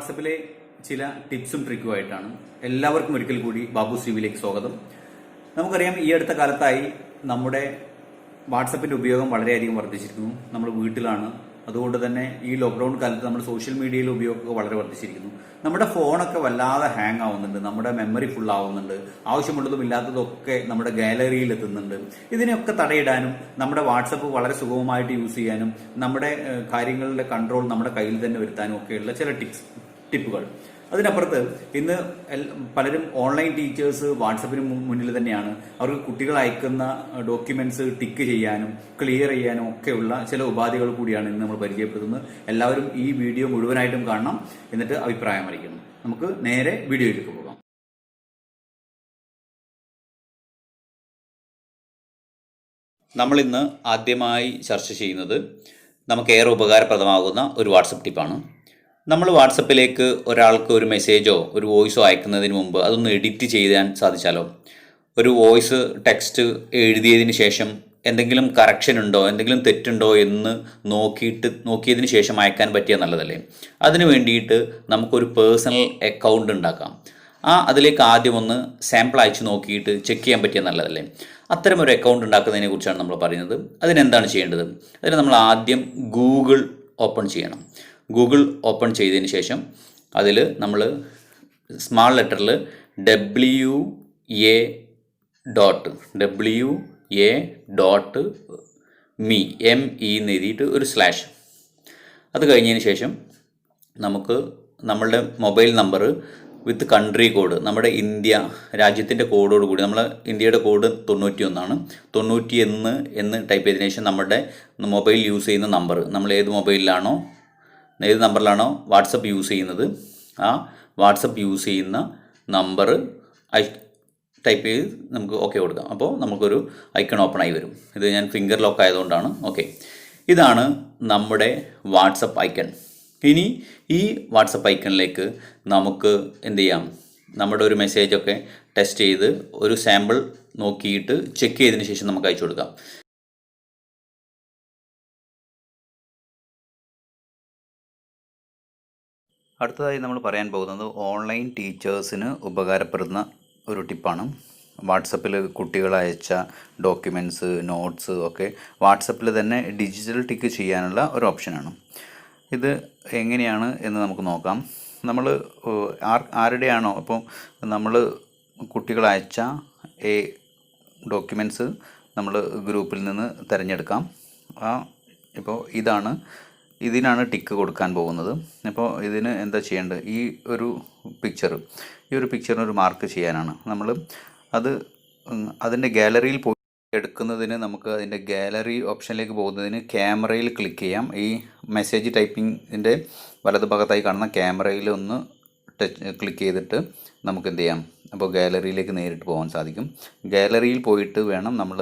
വാട്സപ്പിലെ ചില ടിപ്സും ട്രിക്കുമായിട്ടാണ് എല്ലാവർക്കും ഒരിക്കൽ കൂടി ബാബു ശ്രീവിലേക്ക് സ്വാഗതം. നമുക്കറിയാം ഈ അടുത്ത കാലത്തായി നമ്മുടെ വാട്സപ്പിന്റെ ഉപയോഗം വളരെയധികം വർദ്ധിച്ചിരിക്കുന്നു. നമ്മൾ വീട്ടിലാണ്. അതുകൊണ്ട് തന്നെ ഈ ലോക്ക്ഡൌൺ കാലത്ത് നമ്മൾ സോഷ്യൽ മീഡിയയിലെ ഉപയോഗമൊക്കെ വളരെ വർദ്ധിച്ചിരിക്കുന്നു. നമ്മുടെ ഫോണൊക്കെ വല്ലാതെ ഹാങ് ആവുന്നുണ്ട്. നമ്മുടെ മെമ്മറി ഫുൾ ആവുന്നുണ്ട്. ആവശ്യമുള്ളതും ഇല്ലാത്തതൊക്കെ നമ്മുടെ ഗാലറിയിൽ എത്തുന്നുണ്ട്. ഇതിനെയൊക്കെ തടയിടാനും നമ്മുടെ വാട്സപ്പ് വളരെ സുഗമമായിട്ട് യൂസ് ചെയ്യാനും നമ്മുടെ കാര്യങ്ങളുടെ കൺട്രോൾ നമ്മുടെ കയ്യിൽ തന്നെ വരുത്താനും ഒക്കെയുള്ള ചില ടിപ്സ് ടിപ്പുകൾ. അതിനപ്പുറത്ത് ഇന്ന് പലരും ഓൺലൈൻ ടീച്ചേഴ്സ് വാട്സപ്പിന് മുന്നിൽ തന്നെയാണ്. അവർക്ക് കുട്ടികൾ അയക്കുന്ന ഡോക്യുമെന്റ്സ് ടിക്ക് ചെയ്യാനും ക്ലിയർ ചെയ്യാനും ഒക്കെയുള്ള ചില ഉപാധികൾ കൂടിയാണ് ഇന്ന് നമ്മൾ പരിചയപ്പെടുത്തുന്നത്. എല്ലാവരും ഈ വീഡിയോ മുഴുവനായിട്ടും കാണണം. എന്നിട്ട് അഭിപ്രായം അറിയിക്കണം നമുക്ക് നേരെ വീഡിയോയിലേക്ക് പോകാം. നമ്മൾ ഇന്ന് ആദ്യമായി ചർച്ച ചെയ്യുന്നത് നമുക്ക് ഏറെ ഉപകാരപ്രദമാകുന്ന ഒരു വാട്സപ്പ് ടിപ്പാണ്. നമ്മൾ വാട്സപ്പിലേക്ക് ഒരാൾക്ക് ഒരു മെസ്സേജോ ഒരു വോയിസോ അയക്കുന്നതിന് മുമ്പ് അതൊന്ന് എഡിറ്റ് ചെയ്യാൻ സാധിച്ചാലോ? ഒരു വോയിസ് ടെക്സ്റ്റ് എഴുതിയതിന് ശേഷം എന്തെങ്കിലും കറക്ഷൻ ഉണ്ടോ എന്തെങ്കിലും തെറ്റുണ്ടോ എന്ന് നോക്കിയിട്ട് നോക്കിയതിന് ശേഷം അയക്കാൻ പറ്റിയ നല്ലതല്ലേ? അതിന് വേണ്ടിയിട്ട് നമുക്കൊരു പേഴ്സണൽ അക്കൗണ്ട് ഉണ്ടാക്കാം. ആ അതിലേക്ക് ആദ്യം ഒന്ന് സാമ്പിൾ അയച്ച് നോക്കിയിട്ട് ചെക്ക് ചെയ്യാൻ പറ്റിയ നല്ലതല്ലേ? അത്തരം ഒരു അക്കൗണ്ട് ഉണ്ടാക്കുന്നതിനെ കുറിച്ചാണ് നമ്മൾ പറയുന്നത്. അതിനെന്താണ് ചെയ്യേണ്ടത്? അതിന് നമ്മൾ ആദ്യം ഗൂഗിൾ ഓപ്പൺ ചെയ്യണം. ഗൂഗിൾ ഓപ്പൺ ചെയ്തതിന് ശേഷം അതിൽ നമ്മൾ small ലെറ്ററിൽ W A dot W A dot me M E എന്ന് എഴുതിയിട്ട് ഒരു സ്ലാഷ്. അത് കഴിഞ്ഞതിന് ശേഷം നമുക്ക് നമ്മളുടെ mobile number with country code നമ്മുടെ ഇന്ത്യ രാജ്യത്തിന്റെ കോഡോട് കൂടി നമ്മൾ ഇന്ത്യയുടെ കോഡ് തൊണ്ണൂറ്റി ഒന്നാണ് തൊണ്ണൂറ്റി എന്ന് എന്ന് ടൈപ്പ് ചെയ്തതിനു ശേഷം നമ്മുടെ മൊബൈൽ യൂസ് ചെയ്യുന്ന നമ്പർ നമ്മൾ ഏത് മൊബൈലിലാണോ ഏത് നമ്പറിലാണോ വാട്സപ്പ് യൂസ് ചെയ്യുന്നത്. ആ വാട്സപ്പ് യൂസ് ചെയ്യുന്ന നമ്പർ ഐ ടൈപ്പ് ചെയ്ത് നമുക്ക് ഓക്കെ കൊടുക്കാം. അപ്പോൾ നമുക്കൊരു ഐക്കൺ ഓപ്പൺ ആയി വരും. ഇത് ഞാൻ ഫിംഗർ ലോക്ക് ആയതുകൊണ്ടാണ്. ഓക്കെ. ഇതാണ് നമ്മുടെ വാട്സപ്പ് ഐക്കൺ. ഇനി ഈ വാട്സപ്പ് ഐക്കണിലേക്ക് നമുക്ക് എന്ത് ചെയ്യാം? നമ്മുടെ ഒരു മെസ്സേജൊക്കെ ടെസ്റ്റ് ചെയ്ത് ഒരു സാമ്പിൾ നോക്കിയിട്ട് ചെക്ക് ചെയ്തതിന് ശേഷം നമുക്ക് അയച്ചു കൊടുക്കാം. അടുത്തതായി നമ്മൾ പറയാൻ പോകുന്നത് ഓൺലൈൻ ടീച്ചേഴ്സിന് ഉപകാരപ്പെടുന്ന ഒരു ടിപ്പാണ്. വാട്സപ്പിൽ കുട്ടികൾ അയച്ച ഡോക്യുമെന്റ്സ് നോട്ട്സ് ഒക്കെ വാട്സപ്പിൽ തന്നെ ഡിജിറ്റൽ ടിക്ക് ചെയ്യാനുള്ള ഒരു ഓപ്ഷനാണ്. ഇത് എങ്ങനെയാണ് എന്ന് നമുക്ക് നോക്കാം. നമ്മൾ ആർ ആരുടെയാണോ അപ്പോൾ നമ്മൾ കുട്ടികൾ അയച്ച എ ഡോക്യുമെന്റ്സ് നമ്മൾ ഗ്രൂപ്പിൽ നിന്ന് തിരഞ്ഞെടുക്കാം. ആ ഇപ്പോൾ ഇതാണ് ഇതിനാണ് ടിക്ക് കൊടുക്കാൻ പോകുന്നത്. അപ്പോൾ ഇതിന് എന്താ ചെയ്യേണ്ടത്? ഈ ഒരു പിക്ചർ ഈ ഒരു പിക്ചറിന് ഒരു മാർക്ക് ചെയ്യാനാണ്. നമ്മൾ അത് അതിന്റെ ഗാലറിയിൽ പോയി എടുക്കുന്നതിന് നമുക്ക് അതിന്റെ ഗാലറി ഓപ്ഷനിലേക്ക് പോകുന്നതിന് ക്യാമറയിൽ ക്ലിക്ക് ചെയ്യാം. ഈ മെസ്സേജ് ടൈപ്പിങ്ങിന്റെ വലത് ഭാഗത്തായി കാണുന്ന ക്യാമറയിൽ ഒന്ന് ടച്ച് ക്ലിക്ക് ചെയ്തിട്ട് നമുക്ക് എന്ത് ചെയ്യാം? അപ്പോൾ ഗാലറിയിലേക്ക് നേരിട്ട് പോകാൻ സാധിക്കും. ഗാലറിയിൽ പോയിട്ട് വേണം നമ്മൾ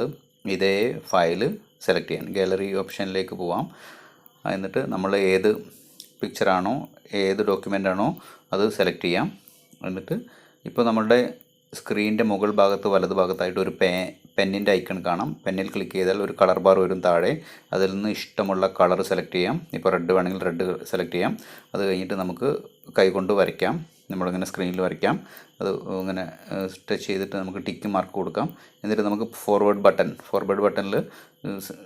ഇതേ ഫയൽ സെലക്ട് ചെയ്യാൻ. ഗാലറി ഓപ്ഷനിലേക്ക് പോവാം. എന്നിട്ട് നമ്മൾ ഏത് പിക്ചറാണോ ഏത് ഡോക്യുമെന്റ് ആണോ അത് സെലക്ട് ചെയ്യാം. എന്നിട്ട് ഇപ്പോൾ നമ്മളുടെ സ്ക്രീനിന്റെ മുകൾ ഭാഗത്ത് വലത് ഭാഗത്തായിട്ട് ഒരു പേ പെന്നിന്റെ ഐക്കൺ കാണാം. പെന്നിൽ ക്ലിക്ക് ചെയ്താൽ ഒരു കളർ ബാർ വരും താഴെ. അതിൽ നിന്ന് ഇഷ്ടമുള്ള കളർ സെലക്ട് ചെയ്യാം. ഇപ്പോൾ റെഡ് വേണമെങ്കിൽ റെഡ് സെലക്ട് ചെയ്യാം. അത് കഴിഞ്ഞിട്ട് നമുക്ക് കൈകൊണ്ട് വരയ്ക്കാം. നമ്മളിങ്ങനെ സ്ക്രീനിൽ വരയ്ക്കാം. അത് ഇങ്ങനെ ടച്ച് ചെയ്തിട്ട് നമുക്ക് ടിക്ക് മാർക്ക് കൊടുക്കാം. എന്നിട്ട് നമുക്ക് ഫോർവേഡ് ബട്ടൺ ഫോർവേഡ് ബട്ടണിൽ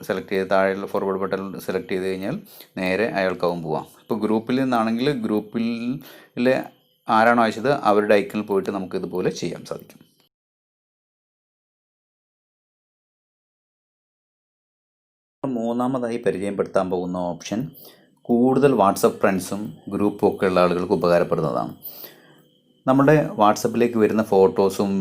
സെലക്ട് ചെയ്ത് താഴെയുള്ള ഫോർവേഡ് ബട്ടൺ സെലക്ട് ചെയ്ത് കഴിഞ്ഞാൽ നേരെ അയാൾക്കാവും പോവാം. ഇപ്പോൾ ഗ്രൂപ്പിൽ നിന്നാണെങ്കിൽ ഗ്രൂപ്പിലെ ആരാണോ അയച്ചത് അവരുടെ ഐക്കണിൽ പോയിട്ട് നമുക്ക് ഇതുപോലെ ചെയ്യാൻ സാധിക്കും. മൂന്നാമതായി പരിചയപ്പെടുത്താൻ പോകുന്ന ഓപ്ഷൻ കൂടുതൽ വാട്സപ്പ് ഫ്രണ്ട്സും ഗ്രൂപ്പും ഒക്കെ ഉള്ള ആളുകൾക്ക് ഉപകാരപ്പെടുന്നതാണ്. നമ്മുടെ വാട്സപ്പിലേക്ക് വരുന്ന ഫോട്ടോസും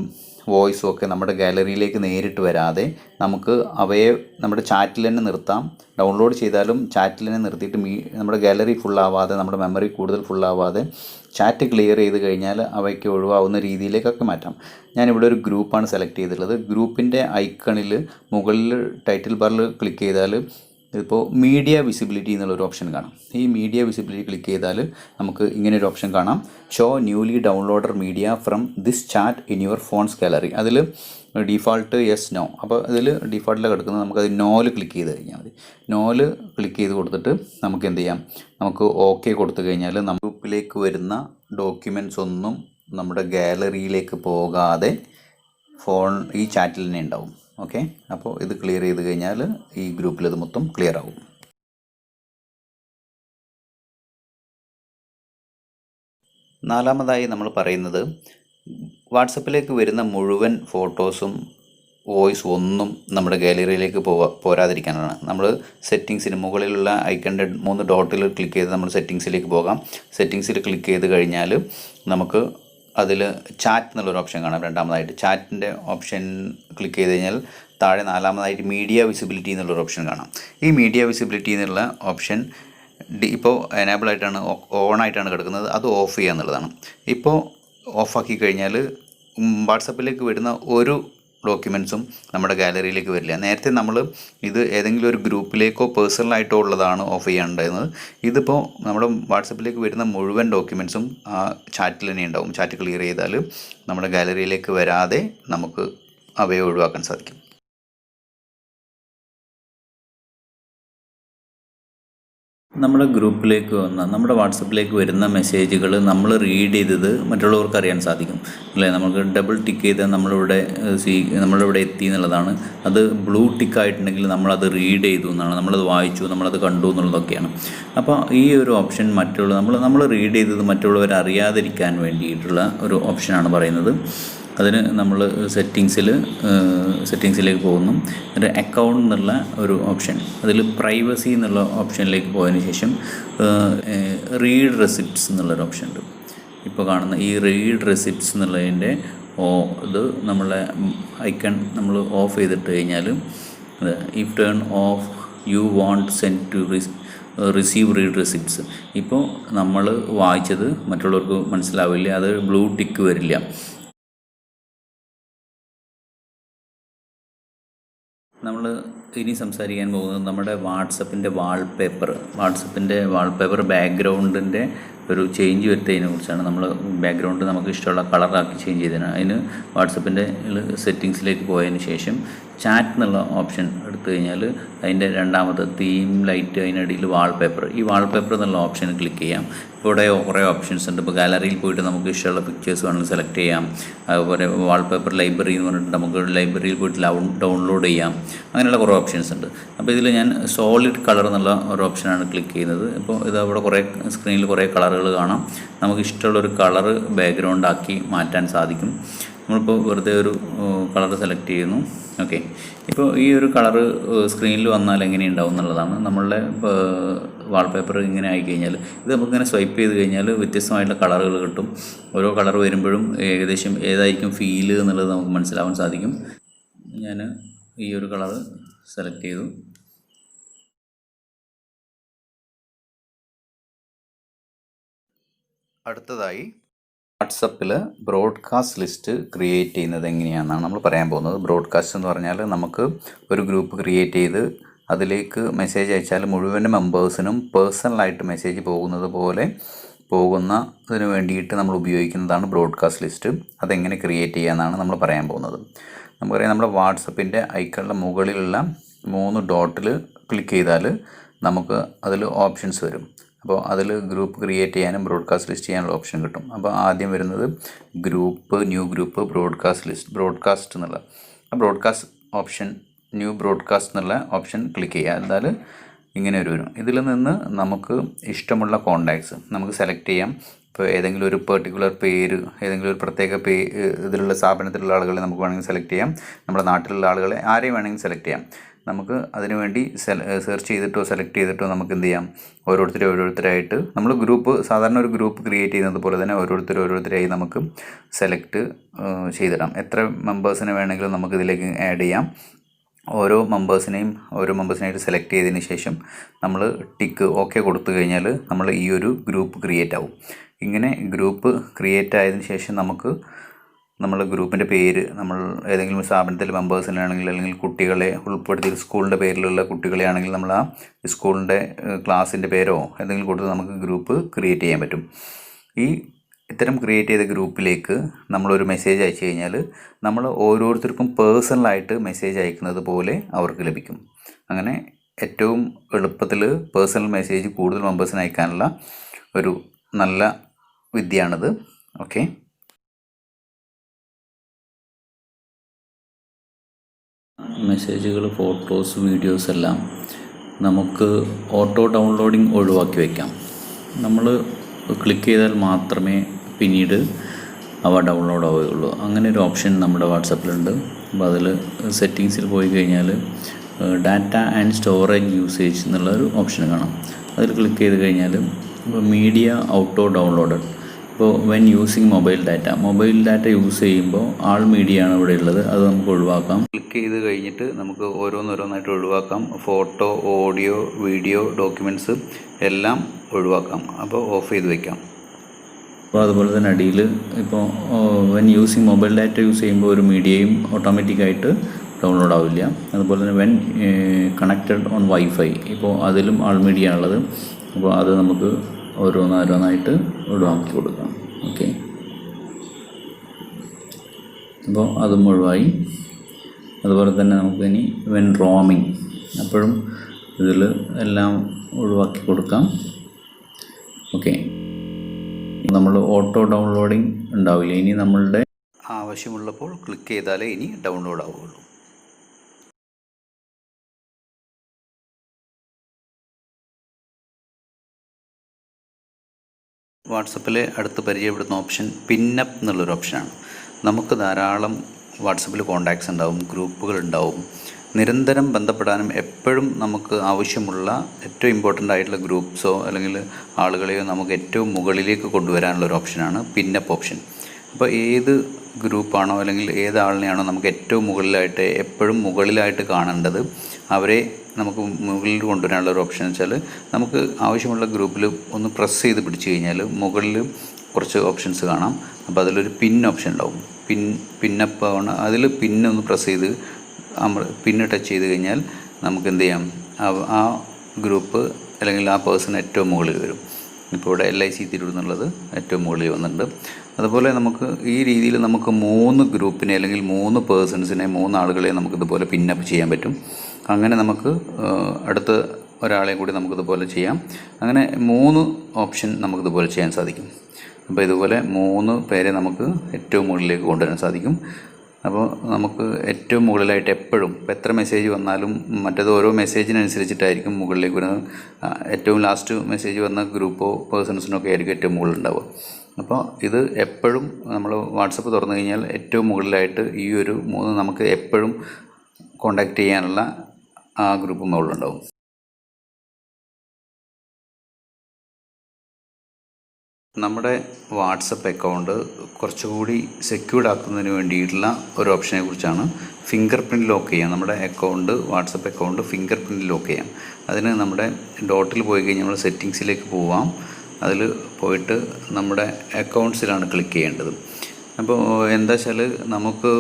വോയിസും ഒക്കെ നമ്മുടെ ഗാലറിയിലേക്ക് നേരിട്ട് വരാതെ നമുക്ക് അവയെ നമ്മുടെ ചാറ്റിൽ തന്നെ നിർത്താം. ഡൗൺലോഡ് ചെയ്താലും ചാറ്റിൽ തന്നെ നിർത്തിയിട്ട് മീ നമ്മുടെ ഗാലറി ഫുള്ളാവാതെ നമ്മുടെ മെമ്മറി കൂടുതൽ ഫുള്ളാവാതെ ചാറ്റ് ക്ലിയർ ചെയ്ത് കഴിഞ്ഞാൽ അവയ്ക്ക് ഒഴിവാകുന്ന രീതിയിലേക്കൊക്കെ മാറ്റാം. ഞാനിവിടെ ഒരു ഗ്രൂപ്പാണ് സെലക്ട് ചെയ്തിട്ടുള്ളത്. ഗ്രൂപ്പിന്റെ ഐക്കണിൽ മുകളിൽ ടൈറ്റിൽ ബാറിൽ ക്ലിക്ക് ചെയ്താൽ ഇതിപ്പോൾ മീഡിയ വിസിബിലിറ്റി എന്നുള്ളൊരു ഓപ്ഷൻ കാണാം. ഈ മീഡിയ വിസിബിലിറ്റി ക്ലിക്ക് ചെയ്താൽ നമുക്ക് ഇങ്ങനെ ഒരു ഓപ്ഷൻ കാണാം. Show newly downloaded media from this chat in your phone's gallery അതിൽ ഡിഫാൾട്ട് യെസ് നോ അപ്പോൾ അതിൽ ഡിഫാൾട്ടിൽ കിടക്കുന്നത് നമുക്കത് നോൽ ക്ലിക്ക് ചെയ്ത് കഴിഞ്ഞാൽ മതി. നോൽ ക്ലിക്ക് ചെയ്ത് കൊടുത്തിട്ട് നമുക്ക് എന്ത് ചെയ്യാം? നമുക്ക് ഓക്കെ കൊടുത്തു കഴിഞ്ഞാൽ ഗ്രൂപ്പിലേക്ക് വരുന്ന ഡോക്യുമെന്റ്സ് ഒന്നും നമ്മുടെ ഗാലറിയിലേക്ക് പോകാതെ ഫോൺ ഈ ചാറ്റിൽ തന്നെ ഉണ്ടാവും. ഓക്കെ. അപ്പോൾ ഇത് ക്ലിയർ ചെയ്ത് കഴിഞ്ഞാൽ ഈ ഗ്രൂപ്പിൽ ഇത് മൊത്തം ക്ലിയർ ആവും. നാലാമതായി നമ്മൾ പറയുന്നത് വാട്സപ്പിലേക്ക് വരുന്ന മുഴുവൻ ഫോട്ടോസും വോയിസ് ഒന്നും നമ്മുടെ ഗാലറിയിലേക്ക് പോവാ പോരാതിരിക്കാനാണ്. നമ്മൾ സെറ്റിങ്സിന് മുകളിലുള്ള ഐക്കന്റെ മൂന്ന് ഡോട്ടിൽ ക്ലിക്ക് ചെയ്ത് നമ്മൾ സെറ്റിങ്സിലേക്ക് പോകാം. സെറ്റിങ്സിൽ ക്ലിക്ക് ചെയ്ത് കഴിഞ്ഞാൽ നമുക്ക് അതിൽ ചാറ്റ് എന്നുള്ളൊരു ഓപ്ഷൻ കാണാം രണ്ടാമതായിട്ട്. ചാറ്റിന്റെ ഓപ്ഷൻ ക്ലിക്ക് ചെയ്ത് കഴിഞ്ഞാൽ താഴെ നാലാമതായിട്ട് മീഡിയ വിസിബിലിറ്റി എന്നുള്ളൊരു ഓപ്ഷൻ കാണാം. ഈ മീഡിയ വിസിബിലിറ്റി എന്നുള്ള ഓപ്ഷൻ ഇപ്പോൾ എനേബിൾ ആയിട്ടാണ് ഓൺ ആയിട്ടാണ് കിടക്കുന്നത്. അത് ഓഫ് ചെയ്യുക എന്നുള്ളതാണ്. ഇപ്പോൾ ഓഫാക്കി കഴിഞ്ഞാൽ വാട്സപ്പിലേക്ക് വരുന്ന ഒരു ഡോക്യുമെൻസും നമ്മുടെ ഗാലറിയിലേക്ക് വരില്ല. നേരത്തെ നമ്മൾ ഇത് ഏതെങ്കിലും ഒരു ഗ്രൂപ്പിലേക്കോ പേഴ്സണലായിട്ടോ ഉള്ളതാണ് ഓഫ് ചെയ്യാനുണ്ടായിരുന്നത് ഇതിപ്പോൾ നമ്മുടെ വാട്സപ്പിലേക്ക് വരുന്ന മുഴുവൻ ഡോക്യുമെൻസും ആ ചാറ്റിൽ തന്നെ ഉണ്ടാവും. ചാറ്റ് ക്ലിയർ ചെയ്താൽ നമ്മുടെ ഗാലറിയിലേക്ക് വരാതെ നമുക്ക് അവയെ ഒഴിവാക്കാൻ സാധിക്കും. നമ്മുടെ ഗ്രൂപ്പിലേക്ക് വന്ന നമ്മുടെ വാട്സപ്പിലേക്ക് വരുന്ന മെസ്സേജുകൾ നമ്മൾ റീഡ് ചെയ്തത് മറ്റുള്ളവർക്ക് അറിയാൻ സാധിക്കും. അല്ലേ? നമുക്ക് ഡബിൾ ടിക്ക് ചെയ്താൽ നമ്മളിവിടെ സ്വീ നമ്മളിവിടെ എത്തി എന്നുള്ളതാണ്. അത് ബ്ലൂ ടിക്ക് ആയിട്ടുണ്ടെങ്കിൽ നമ്മളത് റീഡ് ചെയ്തു എന്നാണ്. നമ്മളത് വായിച്ചു നമ്മളത് കണ്ടു എന്നുള്ളതൊക്കെയാണ്. അപ്പോൾ ഈ ഒരു ഓപ്ഷൻ മറ്റുള്ള നമ്മൾ നമ്മൾ റീഡ് ചെയ്തത് മറ്റുള്ളവർ അറിയാതിരിക്കാൻ വേണ്ടിയിട്ടുള്ള ഒരു ഓപ്ഷനാണ് പറയുന്നത്. അതിന് നമ്മൾ സെറ്റിങ്സിൽ സെറ്റിങ്സിലേക്ക് പോകുന്നു. ഒരു അക്കൗണ്ട് എന്നുള്ള ഒരു ഓപ്ഷൻ അതിൽ പ്രൈവസി എന്നുള്ള ഓപ്ഷനിലേക്ക് പോയതിന് ശേഷം റീഡ് റെസിപ്റ്റ്സ് എന്നുള്ളൊരു ഓപ്ഷൻ ഉണ്ട്. ഇപ്പോൾ കാണുന്ന ഈ റീഡ് റെസിപ്റ്റ്സ് എന്നുള്ളതിന്റെ ഓ ഇത് നമ്മളെ ഐക്കൺ നമ്മൾ ഓഫ് ചെയ്തിട്ട് കഴിഞ്ഞാൽ if turn off you won't send to റിസ് receive read receipts ഇപ്പോൾ നമ്മൾ വായിച്ചത് മറ്റുള്ളവർക്ക് മനസ്സിലാവില്ല അത് ബ്ലൂ ടിക്ക് വരില്ല. നമ്മൾ ഇനി സംസാരിക്കാൻ പോകുന്നത് നമ്മുടെ വാട്സപ്പിന്റെ വാൾപേപ്പർ വാട്സപ്പിന്റെ വാൾപേപ്പർ ബാക്ക്ഗ്രൗണ്ടിന്റെ ഒരു ചേഞ്ച് വരുത്തതിനെ കുറിച്ചാണ്. നമ്മൾ ബാക്ക്ഗ്രൗണ്ട് നമുക്ക് ഇഷ്ടമുള്ള കളറാക്കി ചേഞ്ച് ചെയ്തതിന്. അതിന് വാട്സപ്പിന്റെ സെറ്റിങ്സിലേക്ക് പോയതിന് ശേഷം ചാറ്റ് എന്നുള്ള ഓപ്ഷൻ എടുത്തു കഴിഞ്ഞാൽ അതിന്റെ രണ്ടാമത്തെ തീം ലൈറ്റ് അതിനിടയിൽ വാൾപേപ്പർ ഈ വാൾപേപ്പർ എന്നുള്ള ഓപ്ഷൻ ക്ലിക്ക് ചെയ്യാം. ഇവിടെ കുറേ ഓപ്ഷൻസ് ഉണ്ട്. ഇപ്പോൾ ഗാലറിയിൽ പോയിട്ട് നമുക്ക് ഇഷ്ടമുള്ള പിക്ചേഴ്സ് വേണമെങ്കിൽ സെലക്ട് ചെയ്യാം. അതുപോലെ വാൾപേപ്പർ ലൈബ്രറി എന്ന് പറഞ്ഞിട്ട് നമുക്ക് ലൈബ്രറിയിൽ പോയിട്ട് ഡൗൺലോഡ് ചെയ്യാം. അങ്ങനെയുള്ള കുറേ ഓപ്ഷൻസ് ഉണ്ട്. അപ്പോൾ ഇതിൽ ഞാൻ സോളിഡ് കളർ എന്നുള്ള ഒരു ഓപ്ഷനാണ് ക്ലിക്ക് ചെയ്യുന്നത്. ഇപ്പോൾ ഇത് അവിടെ കുറേ സ്ക്രീനിൽ കുറേ കളറുകൾ കാണാം. നമുക്ക് ഇഷ്ടമുള്ള ഒരു കളറ് ബാക്ക്ഗ്രൗണ്ട് ആക്കി മാറ്റാൻ സാധിക്കും. നമ്മളിപ്പോൾ വെറുതെ ഒരു കളർ സെലക്ട് ചെയ്യുന്നു. ഓക്കെ ഇപ്പോൾ ഈ ഒരു കളറ് സ്ക്രീനിൽ വന്നാൽ എങ്ങനെ ഉണ്ടാവും എന്നുള്ളതാണ്. നമ്മളുടെ വാൾപേപ്പർ ഇങ്ങനെ ആയിക്കഴിഞ്ഞാൽ ഇത് നമുക്കിങ്ങനെ സ്വൈപ്പ് ചെയ്ത് കഴിഞ്ഞാൽ വ്യത്യസ്തമായിട്ടുള്ള കളറുകൾ കിട്ടും. ഓരോ കളർ വരുമ്പോഴും ഏകദേശം ഏതായിരിക്കും ഫീൽ എന്നുള്ളത് നമുക്ക് മനസ്സിലാവാൻ സാധിക്കും. ഞാൻ ഈ ഒരു കളറ് സെലക്ട് ചെയ്തു. അടുത്തതായി വാട്സപ്പിൽ ബ്രോഡ്കാസ്റ്റ് ലിസ്റ്റ് ക്രിയേറ്റ് ചെയ്യുന്നത് എങ്ങനെയാണെന്നാണ് നമ്മൾ പറയാൻ പോകുന്നത്. ബ്രോഡ്കാസ്റ്റ് എന്ന് പറഞ്ഞാൽ നമുക്ക് ഒരു ഗ്രൂപ്പ് ക്രിയേറ്റ് ചെയ്ത് അതിലേക്ക് മെസ്സേജ് അയച്ചാൽ മുഴുവൻ മെമ്പേഴ്സിനും പേഴ്സണലായിട്ട് മെസ്സേജ് പോകുന്നത് പോലെ പോകുന്നതിന് വേണ്ടിയിട്ട് നമ്മൾ ഉപയോഗിക്കുന്നതാണ് ബ്രോഡ്കാസ്റ്റ് ലിസ്റ്റ്. അതെങ്ങനെ ക്രിയേറ്റ് ചെയ്യാമെന്നാണ് നമ്മൾ പറയാൻ പോകുന്നത്. നമുക്കറിയാം നമ്മുടെ വാട്സപ്പിന്റെ ഐക്കണിന്റെ മുകളിലുള്ള മൂന്ന് ഡോട്ടിൽ ക്ലിക്ക് ചെയ്താൽ നമുക്ക് അതിൽ ഓപ്ഷൻസ് വരും. അപ്പോൾ അതിൽ ഗ്രൂപ്പ് ക്രിയേറ്റ് ചെയ്യാനും ബ്രോഡ്കാസ്റ്റ് ലിസ്റ്റ് ചെയ്യാനുള്ള ഓപ്ഷൻ കിട്ടും. അപ്പോൾ ആദ്യം വരുന്നത് group new group broadcast list broadcast എന്നുള്ള. ആ ബ്രോഡ്കാസ്റ്റ് ഓപ്ഷൻ ന്യൂ ബ്രോഡ്കാസ്റ്റ് എന്നുള്ള ഓപ്ഷൻ ക്ലിക്ക് ചെയ്യുക. എന്നാൽ ഇങ്ങനെ ഒരു വരും. ഇതിൽ നിന്ന് നമുക്ക് ഇഷ്ടമുള്ള കോണ്ടാക്ട്സ് നമുക്ക് സെലക്ട് ചെയ്യാം. ഇപ്പോൾ ഏതെങ്കിലും ഒരു പെർട്ടിക്കുലർ പേര് ഏതെങ്കിലും ഒരു പ്രത്യേക പേ ഇതിലുള്ള സ്ഥാപനത്തിലുള്ള ആളുകളെ നമുക്ക് വേണമെങ്കിൽ സെലക്ട് ചെയ്യാം. നമ്മുടെ നാട്ടിലുള്ള ആളുകളെ ആരെയും വേണമെങ്കിൽ സെലക്ട് ചെയ്യാം. നമുക്ക് അതിനുവേണ്ടി സെർച്ച് ചെയ്തിട്ടോ സെലക്ട് ചെയ്തിട്ടോ നമുക്ക് എന്ത് ചെയ്യാം? ഓരോരുത്തരെ ഓരോരുത്തരായിട്ട് നമ്മൾ ഗ്രൂപ്പ് സാധാരണ ഒരു ഗ്രൂപ്പ് ക്രിയേറ്റ് ചെയ്യുന്നത് പോലെ തന്നെ ഓരോരുത്തർ ഓരോരുത്തരായി നമുക്ക് സെലക്ട് ചെയ്തിടാം. എത്ര മെമ്പേഴ്സിനെ വേണമെങ്കിലും നമുക്ക് ഇതിലേക്ക് ആഡ് ചെയ്യാം. ഓരോ മെമ്പേഴ്സിനെയും ഓരോ മെമ്പേഴ്സിനായിട്ട് സെലക്ട് ചെയ്തതിന് ശേഷം നമ്മൾ ടിക്ക് ഓക്കെ കൊടുത്തു കഴിഞ്ഞാൽ നമ്മൾ ഈ ഒരു ഗ്രൂപ്പ് ക്രിയേറ്റ് ആവും. ഇങ്ങനെ ഗ്രൂപ്പ് ക്രിയേറ്റ് ആയതിനു ശേഷം നമുക്ക് നമ്മൾ ഗ്രൂപ്പിന്റെ പേര് നമ്മൾ ഏതെങ്കിലും സ്ഥാപനത്തിൽ മെമ്പേഴ്സിനാണെങ്കിൽ അല്ലെങ്കിൽ കുട്ടികളെ ഉൾപ്പെടുത്തി സ്കൂളിന്റെ പേരിലുള്ള കുട്ടികളെ ആണെങ്കിൽ നമ്മൾ ആ സ്കൂളിന്റെ ക്ലാസ്സിന്റെ പേരോ എന്തെങ്കിലും കൊടുത്ത് നമുക്ക് ഗ്രൂപ്പ് ക്രിയേറ്റ് ചെയ്യാൻ പറ്റും. ഈ ഇത്തരം ക്രിയേറ്റ് ചെയ്ത ഗ്രൂപ്പിലേക്ക് നമ്മളൊരു മെസ്സേജ് അയച്ചു കഴിഞ്ഞാൽ നമ്മൾ ഓരോരുത്തർക്കും പേഴ്സണലായിട്ട് മെസ്സേജ് അയക്കുന്നത് പോലെ അവർക്ക് ലഭിക്കും. അങ്ങനെ ഏറ്റവും എളുപ്പത്തിൽ പേഴ്സണൽ മെസ്സേജ് കൂടുതൽ മെമ്പേഴ്സിന് അയക്കാനുള്ള ഒരു നല്ല വിദ്യയാണിത്. ഓക്കെ. മെസ്സേജുകൾ ഫോട്ടോസ് വീഡിയോസ് എല്ലാം നമുക്ക് ഓട്ടോ ഡൗൺലോഡിങ് ഒഴിവാക്കി വയ്ക്കാം നമ്മൾ ക്ലിക്ക് ചെയ്താൽ മാത്രമേ പിന്നീട് അവ ഡൗൺലോഡ് ആവുകയുള്ളൂ. അങ്ങനെ ഒരു ഓപ്ഷൻ നമ്മുടെ വാട്സപ്പിലുണ്ട് അപ്പോൾ അതിൽ സെറ്റിങ്സിൽ പോയി കഴിഞ്ഞാൽ ഡാറ്റ ആൻഡ് സ്റ്റോറേജ് യൂസേജ് എന്നുള്ള ഒരു ഓപ്ഷൻ കാണാം. അതിൽ ക്ലിക്ക് ചെയ്ത് കഴിഞ്ഞാൽ മീഡിയ ഔട്ടോ ഡൗൺലോഡഡ് ഇപ്പോൾ when using mobile data mobile data use ചെയ്യുമ്പോൾ ആൾ മീഡിയ ആണ് ഇവിടെ ഉള്ളത്. അത് നമുക്ക് ഒഴിവാക്കാം. ക്ലിക്ക് ചെയ്ത് കഴിഞ്ഞിട്ട് നമുക്ക് ഓരോന്നോരോന്നായിട്ട് ഒഴിവാക്കാം. ഫോട്ടോ ഓഡിയോ വീഡിയോ ഡോക്യുമെന്റ്സ് എല്ലാം ഒഴിവാക്കാം. അപ്പോൾ ഓഫ് ചെയ്ത് വയ്ക്കാം അപ്പോൾ അതുപോലെ തന്നെ അടിയിൽ ഇപ്പോൾ when using mobile data use ചെയ്യുമ്പോൾ ഒരു മീഡിയയും ഓട്ടോമാറ്റിക്കായിട്ട് ഡൗൺലോഡ് ആവില്ല. അതുപോലെ തന്നെ വെൻ കണക്റ്റഡ് ഓൺ വൈഫൈ ഇപ്പോൾ അതിലും ആൾ മീഡിയ ഉള്ളത്. അപ്പോൾ അത് നമുക്ക് ഓരോന്നോരോന്നായിട്ട് ഒഴിവാക്കി കൊടുക്കാം. ഓക്കെ അപ്പോൾ അതും ഒഴിവായി അതുപോലെ തന്നെ നമുക്ക് ഇനി വെൻ റോമിങ് അപ്പോഴും ഇതിൽ എല്ലാം ഒഴിവാക്കി കൊടുക്കാം. ഓക്കെ നമ്മൾ ഓട്ടോ ഡൗൺലോഡിങ് ഉണ്ടാവില്ല? ഇനി നമ്മളുടെ ആവശ്യമുള്ളപ്പോൾ ക്ലിക്ക് ചെയ്താലേ ഇനി ഡൗൺലോഡ് ആവുകയുള്ളൂ. വാട്സപ്പിൽ അടുത്ത് പരിചയപ്പെടുന്ന ഓപ്ഷൻ പിന്നപ്പ് എന്നുള്ളൊരു ഓപ്ഷനാണ്. നമുക്ക് ധാരാളം വാട്സപ്പിൽ കോണ്ടാക്ട്സ് ഉണ്ടാവും ഗ്രൂപ്പുകൾ ഉണ്ടാവും. നിരന്തരം ബന്ധപ്പെടാനും എപ്പോഴും നമുക്ക് ആവശ്യമുള്ള ഏറ്റവും ഇമ്പോർട്ടന്റ് ആയിട്ടുള്ള ഗ്രൂപ്പ്സോ അല്ലെങ്കിൽ ആളുകളെയോ നമുക്ക് ഏറ്റവും മുകളിലേക്ക് കൊണ്ടുവരാനുള്ള ഒരു ഓപ്ഷനാണ് പിന്നപ്പ് ഓപ്ഷൻ. അപ്പോൾ ഏത് ഗ്രൂപ്പാണോ അല്ലെങ്കിൽ ഏത് ആളിനെയാണോ നമുക്ക് ഏറ്റവും മുകളിലായിട്ട് എപ്പോഴും മുകളിലായിട്ട് കാണേണ്ടത് അവരെ നമുക്ക് മുകളിൽ കൊണ്ടുവരാനുള്ള ഒരു ഓപ്ഷൻ വെച്ചാൽ നമുക്ക് ആവശ്യമുള്ള ഗ്രൂപ്പിൽ ഒന്ന് പ്രസ് ചെയ്ത് പിടിച്ചു കഴിഞ്ഞാൽ മുകളിൽ കുറച്ച് ഓപ്ഷൻസ് കാണാം. അപ്പോൾ അതിലൊരു പിൻ ഓപ്ഷൻ ഉണ്ടാവും. പിൻ പിന്നപ്പ് ആണ് അതിൽ പിന്നൊന്ന് പ്രസ് ചെയ്ത് പിന്ന് ടച്ച് ചെയ്ത് കഴിഞ്ഞാൽ നമുക്ക് എന്ത് ചെയ്യാം? ആ- ഗ്രൂപ്പ് അല്ലെങ്കിൽ ആ പേഴ്സൺ ഏറ്റവും മുകളിൽ വരും. ഇപ്പോൾ ഇവിടെ എൽ ഐ സി തിരൂർ എന്നുള്ളത് ഏറ്റവും മുകളിൽ വന്നിട്ടുണ്ട്. അതുപോലെ നമുക്ക് ഈ രീതിയിൽ നമുക്ക് മൂന്ന് ഗ്രൂപ്പിനെ അല്ലെങ്കിൽ മൂന്ന് പേഴ്സൺസിനെ മൂന്ന് ആളുകളെ നമുക്കിതുപോലെ പിന്നപ്പ് ചെയ്യാൻ പറ്റും. അങ്ങനെ നമുക്ക് അടുത്ത ഒരാളെയും കൂടി നമുക്കിതുപോലെ ചെയ്യാം. അങ്ങനെ മൂന്ന് ഓപ്ഷൻ നമുക്കിതുപോലെ ചെയ്യാൻ സാധിക്കും. അപ്പോൾ ഇതുപോലെ മൂന്ന് പേരെ നമുക്ക് ഏറ്റവും മുകളിലേക്ക് കൊണ്ടുവരാൻ സാധിക്കും. അപ്പോൾ നമുക്ക് ഏറ്റവും മുകളിലായിട്ട് എപ്പോഴും ഇപ്പോൾ എത്ര മെസ്സേജ് വന്നാലും മറ്റേത് ഓരോ മെസ്സേജിനനുസരിച്ചിട്ടായിരിക്കും മുകളിലേക്ക് വരുന്നത്. ഏറ്റവും ലാസ്റ്റ് മെസ്സേജ് വന്ന ഗ്രൂപ്പോ പേഴ്സൺസിനോ ഒക്കെ ആയിരിക്കും ഏറ്റവും മുകളിൽ ഉണ്ടാവുക അപ്പോൾ ഇത് എപ്പോഴും നമ്മൾ വാട്സപ്പ് തുറന്നു കഴിഞ്ഞാൽ ഏറ്റവും മുകളിലായിട്ട് ഈ ഒരു മൂന്ന് നമുക്ക് എപ്പോഴും കോണ്ടാക്ട് ചെയ്യാനുള്ള ആ ഗ്രൂപ്പ് മുകളിലുണ്ടാവും നമ്മുടെ വാട്സപ്പ് അക്കൗണ്ട് കുറച്ചുകൂടി സെക്യൂർഡ് ആക്കുന്നതിന് വേണ്ടിയിട്ടുള്ള ഒരു ഓപ്ഷനെ കുറിച്ചാണ് ഫിംഗർ പ്രിന്റ് ലോക്ക് ചെയ്യാം നമ്മുടെ account WhatsApp account fingerprint lock ചെയ്യാം അതിന് നമ്മുടെ ഡോട്ടിൽ പോയി കഴിഞ്ഞാൽ നമ്മൾ സെറ്റിങ്സിലേക്ക് പോവാം. അതിൽ പോയിട്ട് നമ്മുടെ അക്കൗണ്ട്സിലാണ് ക്ലിക്ക് ചെയ്യേണ്ടത്. അപ്പോൾ എന്താ വെച്ചാൽ നമുക്ക്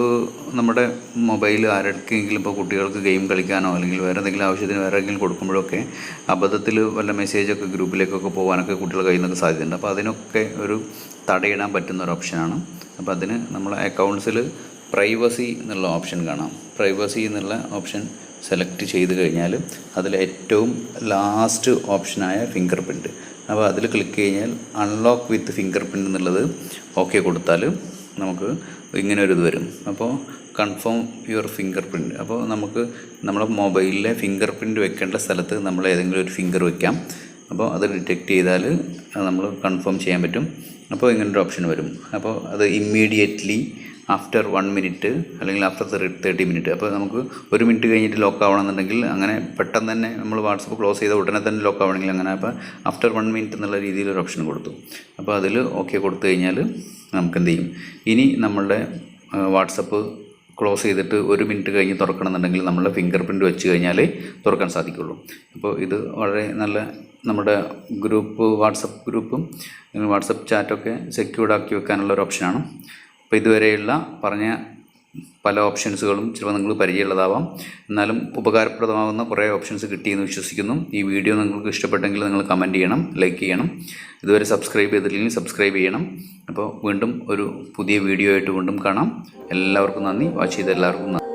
നമ്മുടെ മൊബൈൽ ആരൊക്കെയെങ്കിലും ഇപ്പോൾ കുട്ടികൾക്ക് ഗെയിം കളിക്കാനോ അല്ലെങ്കിൽ വേറെ എന്തെങ്കിലും ആവശ്യത്തിന് വേറെ എന്തെങ്കിലും കൊടുക്കുമ്പോഴൊക്കെ അബദ്ധത്തിൽ വല്ല മെസ്സേജൊക്കെ ഗ്രൂപ്പിലേക്കൊക്കെ പോകാനൊക്കെ കുട്ടികൾ കയ്യിൽ നിന്നൊക്കെ സാധ്യതയുണ്ട്. അപ്പോൾ അതിനൊക്കെ ഒരു തടയിടാൻ പറ്റുന്ന ഒരു ഓപ്ഷനാണ്. അപ്പോൾ അതിന് നമ്മൾ അക്കൗണ്ട്സിൽ പ്രൈവസി എന്നുള്ള ഓപ്ഷൻ കാണാം. പ്രൈവസി എന്നുള്ള ഓപ്ഷൻ സെലക്ട് ചെയ്ത് കഴിഞ്ഞാൽ അതിൽ ഏറ്റവും ലാസ്റ്റ് ഓപ്ഷനായ ഫിംഗർ പ്രിന്റ് അപ്പോൾ അതിൽ ക്ലിക്ക് കഴിഞ്ഞാൽ അൺലോക്ക് വിത്ത് ഫിംഗർ പ്രിന്റ് എന്നുള്ളത് ഓക്കെ കൊടുത്താൽ നമുക്ക് ഇങ്ങനെ ഒരു ഇത് വരും. അപ്പോൾ കൺഫേം യുവർ ഫിംഗർ പ്രിന്റ് അപ്പോൾ നമുക്ക് നമ്മുടെ മൊബൈലിലെ ഫിംഗർ പ്രിന്റ് വെക്കേണ്ട സ്ഥലത്ത് നമ്മൾ ഏതെങ്കിലും ഒരു ഫിംഗർ വെക്കാം. അപ്പോൾ അത് ഡിറ്റക്റ്റ് ചെയ്താൽ നമ്മൾ കൺഫേം ചെയ്യാൻ പറ്റും. അപ്പോൾ ഇങ്ങനൊരു ഓപ്ഷൻ വരും. അപ്പോൾ അത് ഇമ്മീഡിയറ്റ്ലി ആഫ്റ്റർ വൺ മിനിറ്റ് അല്ലെങ്കിൽ ആഫ്റ്റർ തേർട്ടി മിനിറ്റ് അപ്പോൾ നമുക്ക് ഒരു മിനിറ്റ് കഴിഞ്ഞിട്ട് ലോക്ക് ആവണമെന്നുണ്ടെങ്കിൽ അങ്ങനെ പെട്ടെന്ന് തന്നെ നമ്മൾ വാട്സപ്പ് ക്ലോസ് ചെയ്ത ഉടനെ തന്നെ ലോക്ക് ആവണമെങ്കിൽ അങ്ങനെ അപ്പോൾ ആഫ്റ്റർ വൺ മിനിറ്റ് എന്നുള്ള രീതിയിൽ ഒരു ഓപ്ഷൻ കൊടുത്തു. അപ്പോൾ അതിൽ ഓക്കെ കൊടുത്തു കഴിഞ്ഞാൽ നമുക്ക് എന്ത് ചെയ്യും ഇനി നമ്മളുടെ വാട്സപ്പ് ക്ലോസ് ചെയ്തിട്ട് ഒരു മിനിറ്റ് കഴിഞ്ഞ് തുറക്കണമെന്നുണ്ടെങ്കിൽ നമ്മളുടെ ഫിംഗർ പ്രിന്റ് വെച്ച് കഴിഞ്ഞാലേ തുറക്കാൻ സാധിക്കുള്ളൂ. അപ്പോൾ ഇത് വളരെ നല്ല നമ്മുടെ ഗ്രൂപ്പ് വാട്സപ്പ് ഗ്രൂപ്പും വാട്സപ്പ് ചാറ്റൊക്കെ സെക്യൂർഡ് ആക്കി വെക്കാനുള്ള ഒരു ഓപ്ഷനാണ്. അപ്പോൾ ഇതുവരെയുള്ള പറഞ്ഞ പല ഓപ്ഷൻസുകളും ചിലപ്പോൾ നിങ്ങൾ പരിചയമുള്ളതാവാം. എന്നാലും ഉപകാരപ്രദമാകുന്ന കുറേ ഓപ്ഷൻസ് കിട്ടിയെന്ന് വിശ്വസിക്കുന്നു. ഈ വീഡിയോ നിങ്ങൾക്ക് ഇഷ്ടപ്പെട്ടെങ്കിൽ നിങ്ങൾ കമന്റ് ചെയ്യണം ലൈക്ക് ചെയ്യണം. ഇതുവരെ സബ്സ്ക്രൈബ് ചെയ്തില്ലെങ്കിൽ സബ്സ്ക്രൈബ് ചെയ്യണം. അപ്പോൾ വീണ്ടും ഒരു പുതിയ വീഡിയോ ആയിട്ട് വീണ്ടും കാണാം. എല്ലാവർക്കും നന്ദി. വാച്ച് ചെയ്ത എല്ലാവർക്കും നന്ദി.